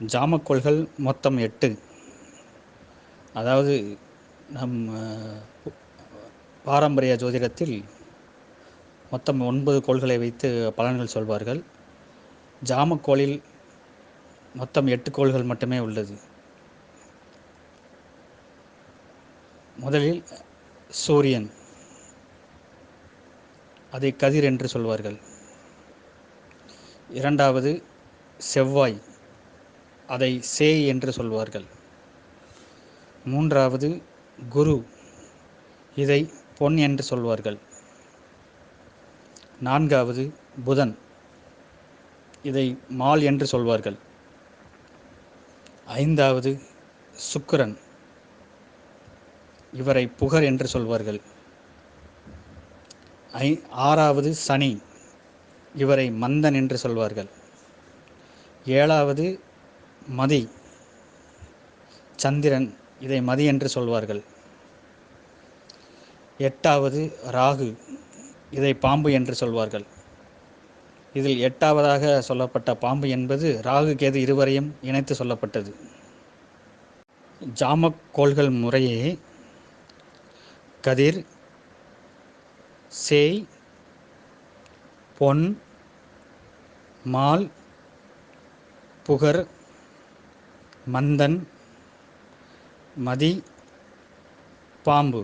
ஜாமக்கோள்கள் மொத்தம் எட்டு. அதாவது நம் பாரம்பரிய ஜோதிடத்தில் மொத்தம் ஒன்பது கோள்களை வைத்து பலன்கள் சொல்வார்கள். ஜாமக்கோளில் மொத்தம் எட்டு கோள்கள் மட்டுமே உள்ளது. முதலில் சூரியன். அதை கதிர் என்று சொல்வார்கள். இரண்டாவது செவ்வாய். அதை சேய் என்று சொல்வார்கள். மூன்றாவது குரு. இதை பொன் என்று சொல்வார்கள். நான்காவது புதன். இதை மால் என்று சொல்வார்கள். ஐந்தாவது சுக்கிரன். இவரை புகர் என்று சொல்வார்கள். ஐ ஆறாவது சனி. இவரை மந்தன் என்று சொல்வார்கள். ஏழாவது மதி சந்திரன் இதை மதி என்று சொல்வார்கள். எட்டாவது ராகு இதை பாம்பு என்று சொல்வார்கள். இதில் எட்டாவதாக சொல்லப்பட்ட பாம்பு என்பது ராகு கேது இருவரையும் இணைத்து சொல்லப்பட்டது. ஜாமக் கோள்கள் முறையே கதிர் சேய் பொன் மால் புகர் மந்தன் மதி பாம்பு.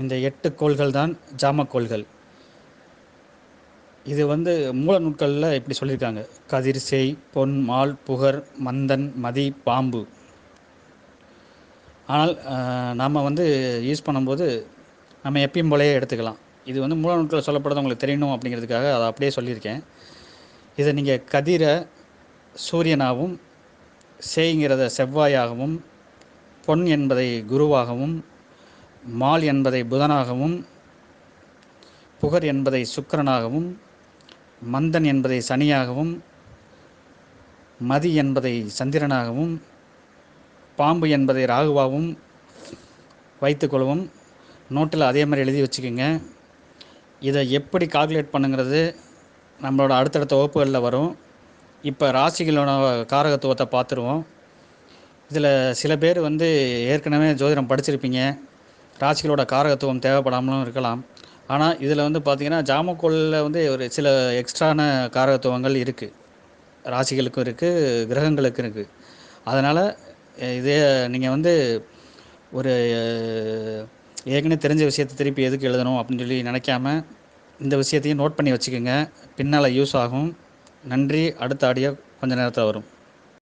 இந்த எட்டு கோள்கள் தான் ஜாமக்கோள்கள் இது வந்து மூல நூட்களில் இப்படி சொல்லியிருக்காங்க. கதிர் சேய் பொன் மால் புகர் மந்தன் மதி பாம்பு. ஆனால் நாம் வந்து யூஸ் பண்ணும்போது நம்ம எப்பயும் போலயே எடுத்துக்கலாம். இது வந்து மூல நூட்களில் சொல்லப்படுறது உங்களுக்கு தெரியணும் அப்படிங்கிறதுக்காக அதை அப்படியே சொல்லியிருக்கேன். இதை நீங்கள் கதிரை சூரியனாகவும் சேய்ங்கிறத செவ்வாயாகவும் பொன் என்பதை குருவாகவும் மால் என்பதை புதனாகவும் புகர் என்பதை சுக்கிரனாகவும் மந்தன் என்பதை சனியாகவும் மதி என்பதை சந்திரனாகவும் பாம்பு என்பதை ராகுவாகவும் வைத்துக்கொள்வோம் நோட்டில் அதே மாதிரி எழுதி வச்சுக்கோங்க. இதை எப்படி கால்குலேட் பண்ணுங்கிறது நம்மளோட அடுத்தடுத்த வகுப்புகளில் வரும். இப்போ ராசிகளோட காரகத்துவத்தை பார்த்துருவோம். இதில் சில பேர் வந்து ஏற்கனவே ஜோதிடம் படிச்சிருப்பீங்க. ராசிகளோட காரகத்துவம் தேவைப்படாமலும் இருக்கலாம். ஆனால் இதில் வந்து பார்த்திங்கன்னா ஜாமக்கோளில் வந்து ஒரு சில எக்ஸ்ட்ரான காரகத்துவங்கள் இருக்குது ராசிகளுக்கும் இருக்குது கிரகங்களுக்கும் இருக்குது அதனால் இதே நீங்கள் வந்து ஒரு ஏற்கனவே தெரிஞ்ச விஷயத்தை திருப்பி எதுக்கு எழுதணும் அப்படின்னு சொல்லி நினைக்காம இந்த விஷயத்தையும் நோட் பண்ணி வச்சுக்கோங்க. பின்னால் யூஸ் ஆகும். நன்றி. அடுத்த ஆடியோ கொஞ்ச நேரத்தில் வரும்.